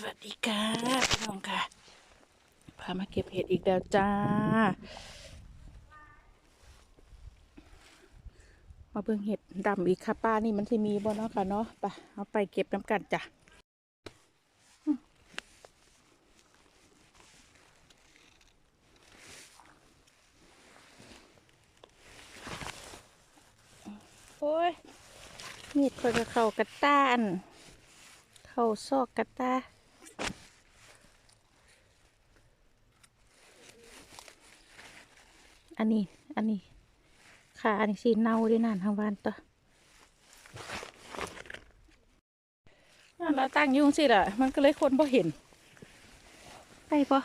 สวัสดีค่ะพี่น้องค่ะ พามาเก็บเห็ดอีกแล้วจ้า มาเบิ่งเห็ดดำอีกค่ะป้านี่มันที่มีบ่เนาะค่ะเนาะไปเอาไปเก็บน้ำกันจ้ะโอ้ยมีดคนกับเขากระต้าน เข้าซอกกระตา อันนี้ อันนี้ขาอันนี้สีเน่าด้วยนั่นทางบ้านตัวนั่นเราตั้งอยุ่จั่งสิล่ะ มันก็เลยคนบ่เห็น ไปปะ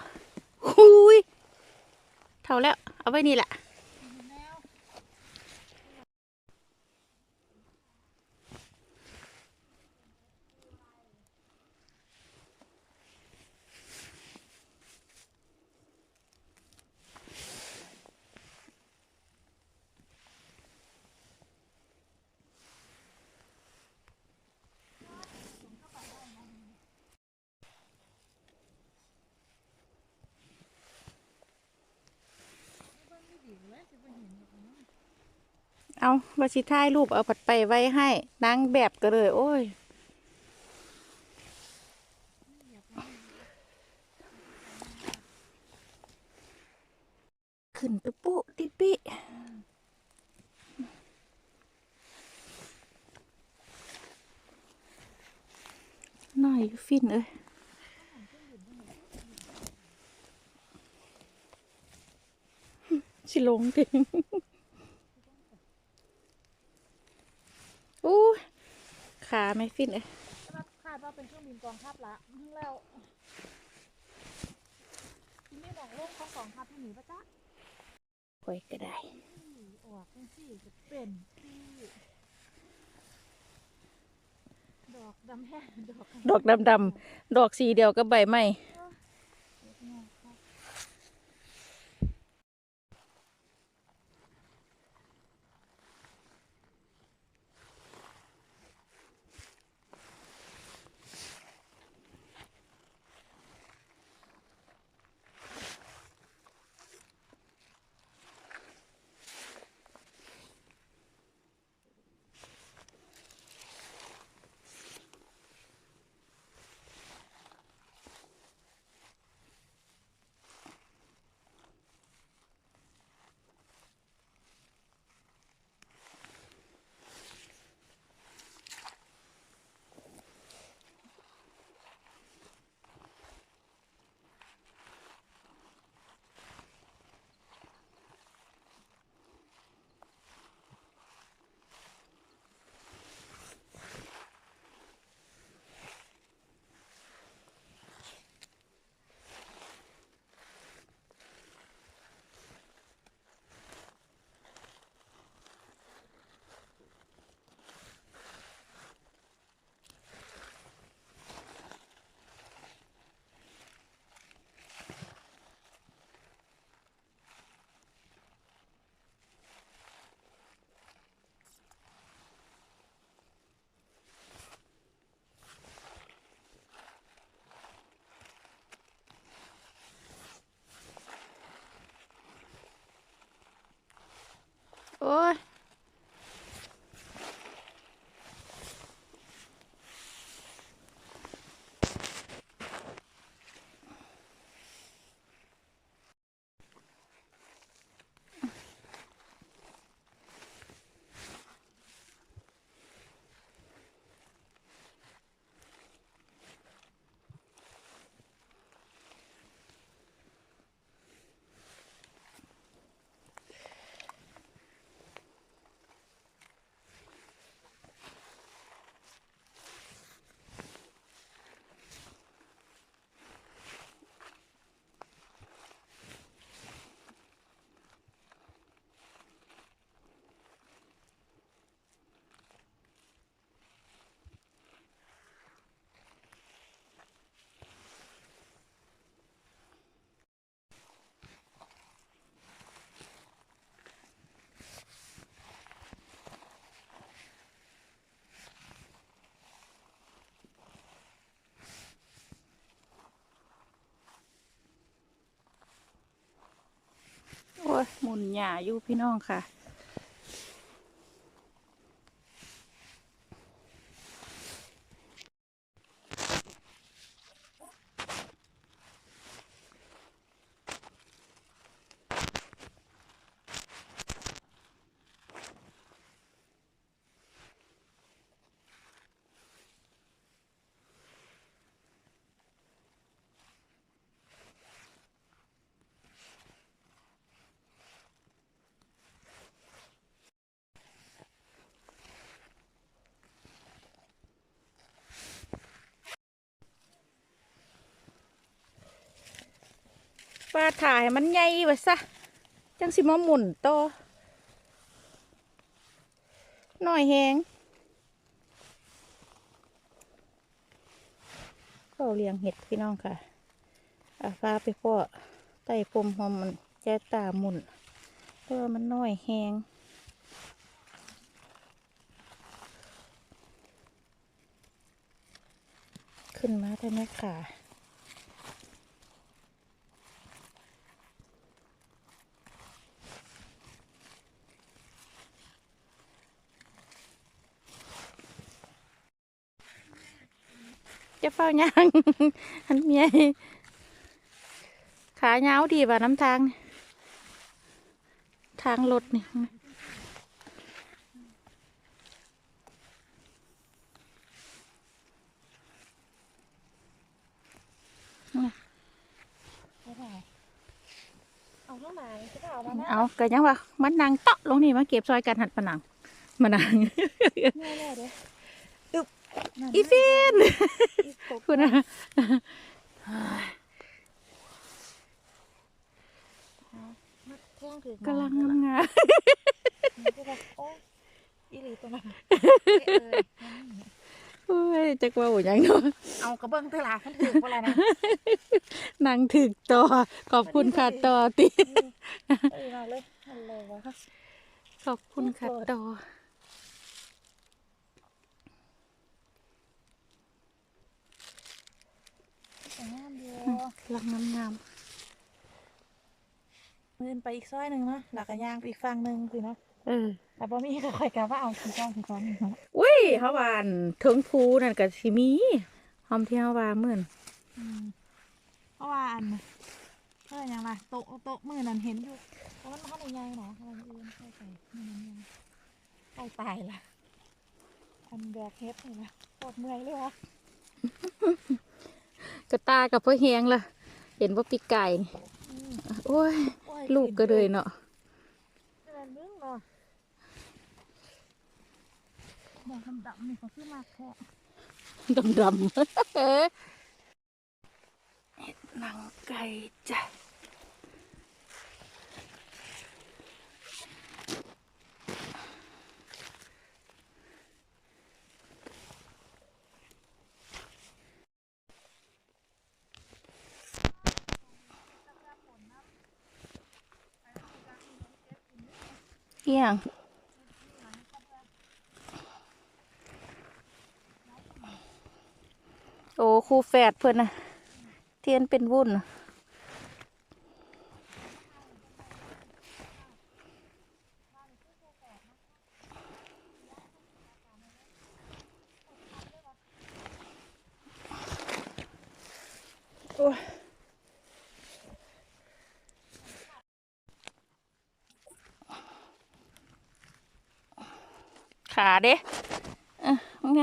หุยเท่าแล้ว เอาไว้นี่แหละ เอาบาชิท้ายรูปเอาผัดไปไว้ให้นางแบบก็เลย โอ้ยขึ้นตุ๊ปุ๊ติปิหน่อยฟินเอ้ยสิลงถึง อู้ ขาไม่ฟินเอ้ยคาดว่าเป็นเครื่องบินกองทัพละแล้วที่นี่บอกโลกของกองทัพที่หนีปะจ๊ะคอยก็ได้ที่ออกเป็นสี่จะเป็นที่ดอกดำแห้งดอกดอกดำๆดอกสีเดียวกับใบไม้ นหญ้าอยู่พี่น้องค่ะ ปลาถ่ายมันใหญ่ไว้ซะ จังสิมาหมุนต่อหน่อยแหงก็เลี้ยงเห็ดพี่น้องค่ะอาฟ้าไปพ่อไต่พรมหอมมันแจตาหมุนเพราะว่ามันน้อยแหงขึ้นมาได้ไหมค่ะ เฝ้าย่างอันเมียขาเงาวดีว่าน้ำทางนี่ทางรถนี่นี่ไม่ได้เอาเท่าไหร่จะเอามานะเอาก็ยังว่ามันนางเตาะลงนี่มาเก็บซอยกันหัดผนังมานังแม่แม่เด้ ออีฟินอีกตกคุณนะมัดแท่งถือกำลังงามงามก็แบบโอ้ยอีหลีตัวนั้นเอ้ยโอ้ยจักว่าโอ้ยังเนาะเอากระเบื้องเท่าไหร่ขันถือกอะไรนะนางถึกต่อ ขอบคุณค่ะต่อติเอ้ยมาเลยอะไรวะขอบคุณค่ะต่อ แต่ งามเดียวกำลังงามงามเงินไปอีกซอยหนึ่งเนาะหลักกระยางไปอีกฝั่งหนึ่งสิเนาะเออแต่บ่มีก็ค่อยกะว่าเอาสีก้อนสีก้อนเนาะอุ้ยเฮาว่าอันเถิงภูนั่นก็สิมีหอมที่เฮาว่าเหมือนอืมเพราะว่าอันเท่าไหร่ยังไงโต๊ะโต๊ะมือนั่นเห็นอยู่เพราะมันเขาในใหญ่เนาะอะไรอื่นใส่ใส่มือนั้นยังใกล้ตายละอันแบกเฮ็ดนี่นะปวดเมื่อยเลยวะ กระตากับพ่อแฮงล่ะเห็นว่าปีกไก่นี่อืมโอ้ยโอ้ย ลูกก็เลยเนาะเดือนนึงเนาะดอกดำๆนี่เขาคือมากแค่ดำดำเอ๊ะเห็ดหนังไก่จ้ะ เอียง โอ้ครูแฝดเพื่อนนะเทียนเป็นวุ่นโอ้ ขาเด้เออไง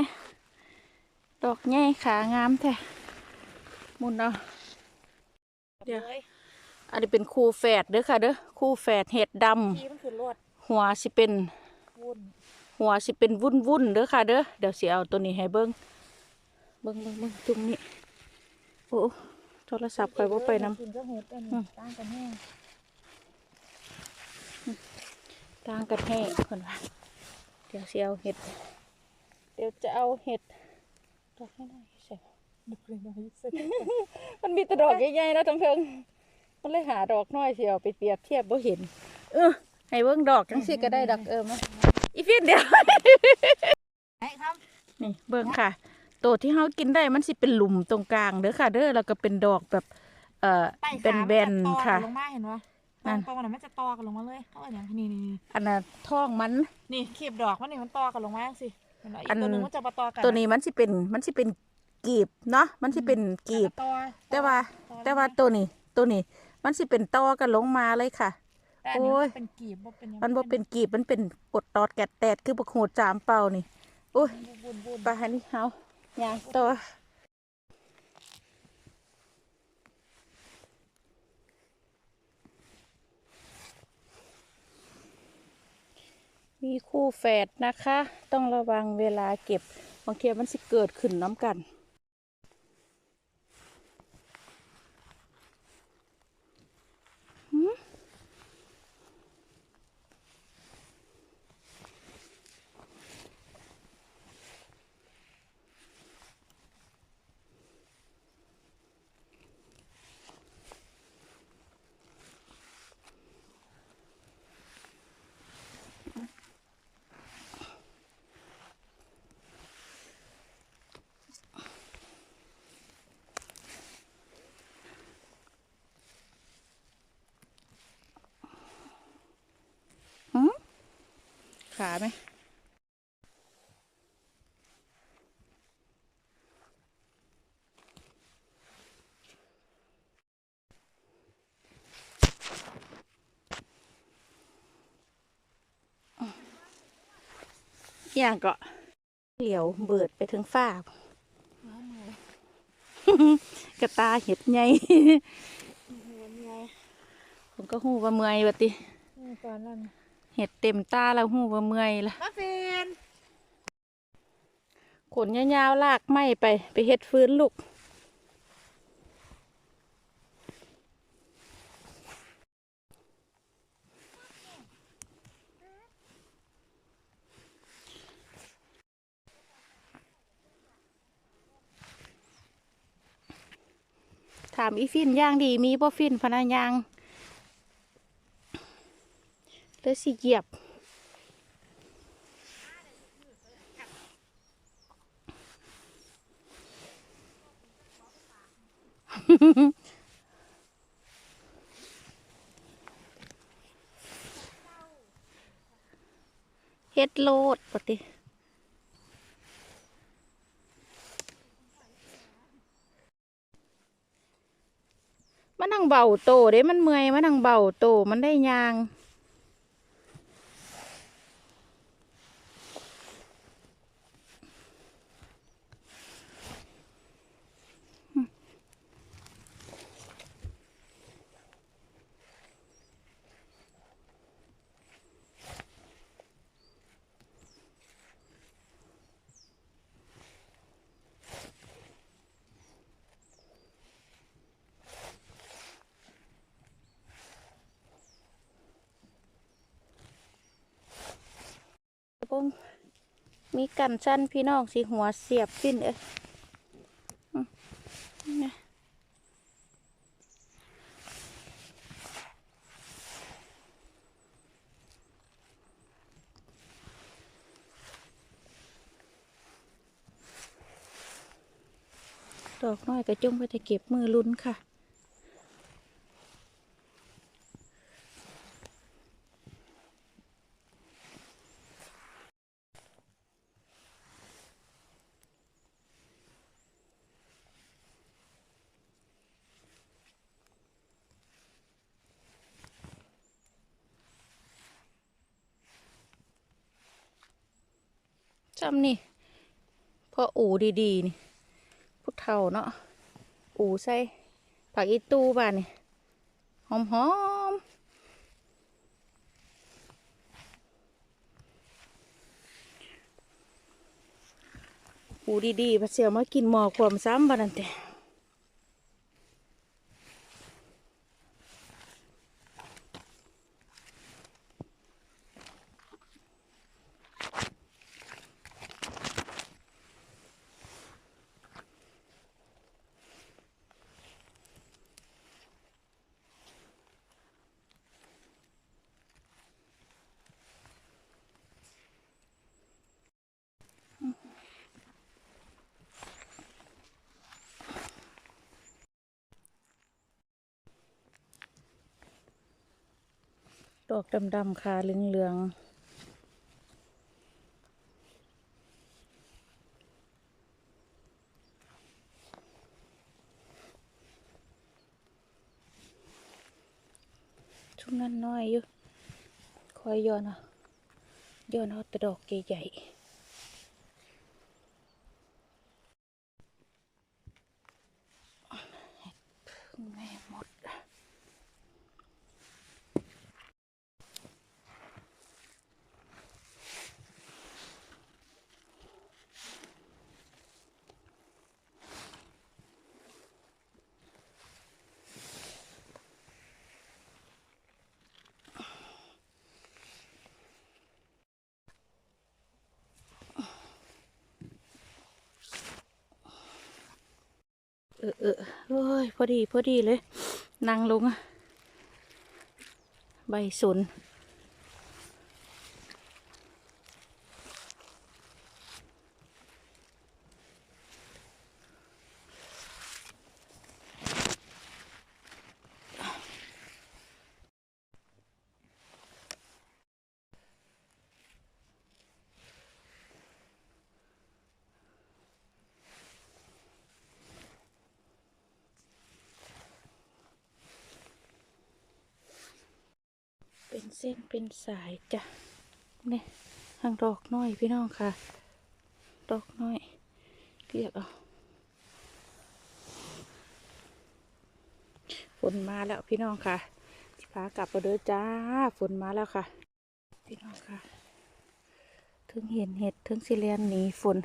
ดอกใหญ่ขางามแท้หมุนเอาเดี๋ยวเลยอันนี้เป็นคู่แฝดเด้อค่ะเด้อคู่แฝดเห็ดดทีมันคือรวดำหัวสิเป็นวุ่นหัวสิเป็นวุ่นวุ่นๆเด้อค่ะเด้อเดี๋ยวสิเอาตัวนี้ให้เบิ้งเบิ้งเบิ้งเบิ้งจุ่มนี่โอ้โทรศัพท์คอยว่าไปนกินก็เฮ็ดอันอืนี้มตั้งกันแห้งำต่างกันแห้คนว่า เดี๋ยวสิเอาเห็ด เดี๋ยวจะเอาเห็ดดอกให้ได้ใช่ดึกเลยนะยิ่งเซ็ตมันมีแต่ดอกใหญ่ๆเนาะทั้งเพิงมันเลยหาดอกน้อยสิเอาไปเปรียบเทียบบ่เห็น เออให้เบิ่งดอกจังสิก็ได้ดอกเออมาอีฟินเดียวไอ้ครับนี่เบิ่งค่ะตัวที่เฮากินได้มันสิเป็นหลุมตรงกลางเด้อค่ะ เด้อแล้วก็เป็นดอกแบบ เอ่อไต่เป็นขาแบนมัๆต่อค่ะลงมาเห็นปะ ตอนตอนนั้นมันจะตอกันลงมาเลยเขาเอาอย่างนี้นี่นี่อันน่ะท้องมัน นี่ขีบดอกมันนี่มันตอกันลงมาสิเห็นไหมอีอักน ตัวหนึงมันจะมาตอกันตัวนี้มันสิเป็นมันสิเป็นกีบเนาะมันสิเป็นกีบ ตอแต่ว่าตอแต่ว่าตัวนี้ตัวนี้ มันสิเป็นตอกันลงมาเลยค่ะ แต่อันนี้โอ้ย มันเป็นกีบบ่เป็นหยังมันบ่เป็นกีบมันเป็นกดตอดแกดแตดคือบักโหดจามเป่านี่โอ้ยบุญบุญไปหานี่เฮาย่างต่อ มีคู่แฝดนะคะ ต้องระวังเวลาเก็บบางทีมันสิเกิดขึ้นน้ำกัน ขาไหมอย่างก็เหลียวเบิดไปถึงฝ้าน้ำมือกระตาเห็ดไงเหมือนไงผมก็หูว่าเมื่อยบัดตินี่ตอนนั้น เห็ดเต็มตาแล้วหูว่าเมื่อยละมาเฟนขนยาวๆลากไม้ไป ไปเห็ดฟื้นลูกถามอีฟินย่างดีมีบ่ฟินพะนายาง เลยสิเหยียบ เฮ็ดโลดปกติมันนั่งเบาโตเด้มันเมื่อยมันนั่งเบาโตมันได้ยาง ปง มีกันสั้นพี่น้องสิหัวเสียบขึ้นเอ้ยดอกน้อยกระจุ่มไปจะเก็บมือลุ้นค่ะ จำนี่พออูดีๆนี่พุทเท่าเนาะอูใส่ผักอีตูบ้านนี่หอมหอมๆอูดีๆพอเสียวมากินหมอความซ้ำบ้านนั่นแต่ ดอกดำๆค่ะเหลืองๆช่วงนั้นน้อยอยู่คอยย้อนเอาย้อนเอาแต่ดอกใหญ่ๆพึ่งแม่หมด เออเออโอ้ยพอดีพอดีเลย นั่งลงอะใบสน เส้นเป็นสายจ้ะเนี่ยทางดอกน้อยพี่น้องค่ะ ดอกน้อยเรียกเอาฝนมาแล้วพี่น้องค่ะสิพากลับมาเด้อจ้า ฝนมาแล้วค่ะ พี่น้องค่ะ ถึงเห็นเห็ดถึงสิเลียนหนีฝน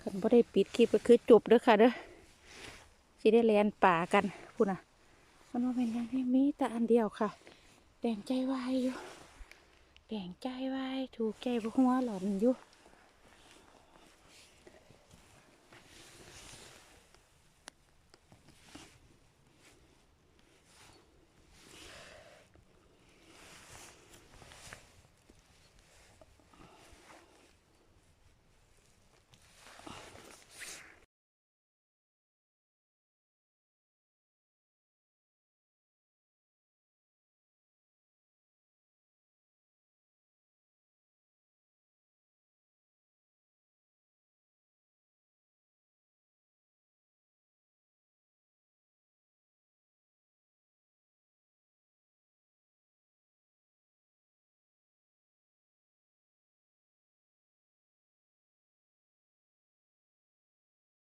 คันบ่ได้ปิดคลิปก็คือจบเด้อค่ะเด้อสิได้แลนป่ากันพูดน่ะมันว่าเป็นอย่างที่มีแต่อันเดียวค่ะ แดงใจวายอยู่แดงใจวายถูกใจพวกหัวหล่อนอยู่